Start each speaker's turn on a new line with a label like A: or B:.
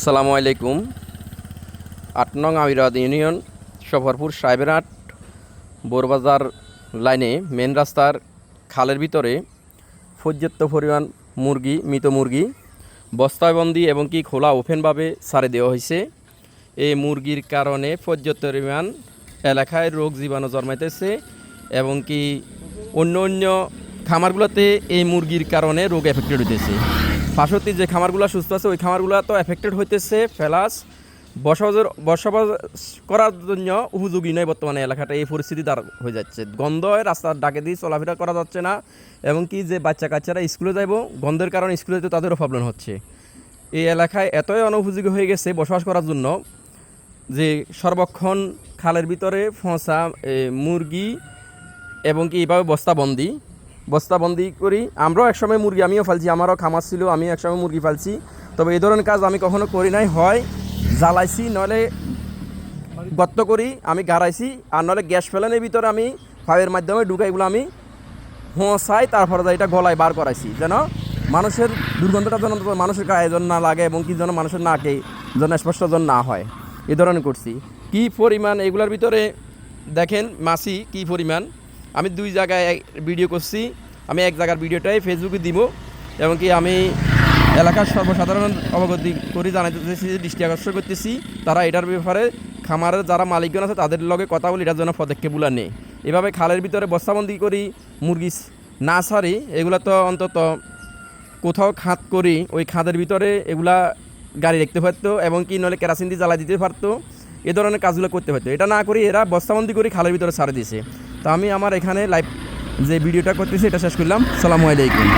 A: আসসালামু আলাইকুম। আট নং আমিরাদ ইউনিয়ন, সফরপুর সাহেবেরহাট বোরবাজার লাইনে মেন রাস্তার খালের ভিতরে পর্যাপ্ত পরিমাণ মুরগি, মৃত মুরগি বস্তাবন্দি এবং কি খোলা ওপেনভাবে সারে দেওয়া হয়েছে। এই মুরগির কারণে পর্যাপ্ত পরিমাণ এলাকায় রোগ জীবাণু জন্মাইতেছে এবং কি অন্য অন্য খামারগুলোতে এই মুরগির কারণে রোগ এফেক্টেড হইতেছে। পাশাপাশি যে খামারগুলো সুস্থ আছে, ওই খামারগুলো তো এফেক্টেড হইতেছে প্লাস বসবাস বসবাস করার জন্য উপযোগী নয় বর্তমানে এলাকাটা। এই পরিস্থিতি তার হয়ে যাচ্ছে। গন্ধ রাস্তার ডাকে দিয়ে চলাফেরা করা যাচ্ছে না। এবং কি যে বাচ্চা কাচ্চারা স্কুলে যাইব, গন্ধের কারণে স্কুলে যেতে তাদেরও প্রবলেম হচ্ছে। এই এলাকায় এতই অনুপযোগী হয়ে গেছে বসবাস করার জন্য যে সর্বক্ষণ খালের ভিতরে ফসা মুরগি এবং কি এইভাবে বস্তাবন্দি। বস্তাবন্দি করি। আমরাও একসময় মুরগি, আমিও ফালছি, আমারও খামার ছিল, আমি একসময় মুরগি ফালছি। তবে এই ধরনের কাজ আমি কখনো করি নাই, হয় জ্বালাইছি নলে গর্ত করি, আমি গাড়াইছি, আর নলে গ্যাস ফেলানের ভিতরে আমি ফাইয়ের মাধ্যমে ঢুকাইগুলো আমি হোঁসাই তারপরে এটা গলায় বার করাইছি। যেন মানুষের দুর্গন্ধটা যেন মানুষের গায়ে যেন না লাগে এবং কি যেন মানুষের নাকে যেন স্পষ্ট যেন না হয়। এই ধরনের করছি। কি পরিমাণ এগুলোর ভিতরে দেখেন মাসি কি পরিমাণ। আমি দুই জায়গায় ভিডিও করছি। আমি এক জায়গার ভিডিওটাই ফেসবুকে দিব এবং কি আমি এলাকার সর্বসাধারণ অবগতি করি, জানাইতেছি, দৃষ্টি আকর্ষণ করতেছি, তারা এটার ব্যাপারে খামারের যারা মালিকগণ আছে, তাদের লগে কথা বলে, এটার জন্য পদক্ষেপগুলো নেই। এভাবে খালের ভিতরে বস্তাবন্দি করি, মুরগি না সারি এগুলো তো অন্তত কোথাও খাত করি, ওই খাদের ভিতরে এগুলা গাড়ি রাখতে পারতো, এবং কি নলে কেরাসিন দিয়ে জ্বালা দিতে পারতো, এ ধরনের কাজগুলো করতে পারতো। এটা না করি, এরা বস্তাবন্দি করে, খালের ভিতরে ছাড়ে দিয়েছে তো আমি আমার এখানে লাইভ যে ভিডিওটা করতেছি এটা শেষ করলাম। সালামু আলাইকুম।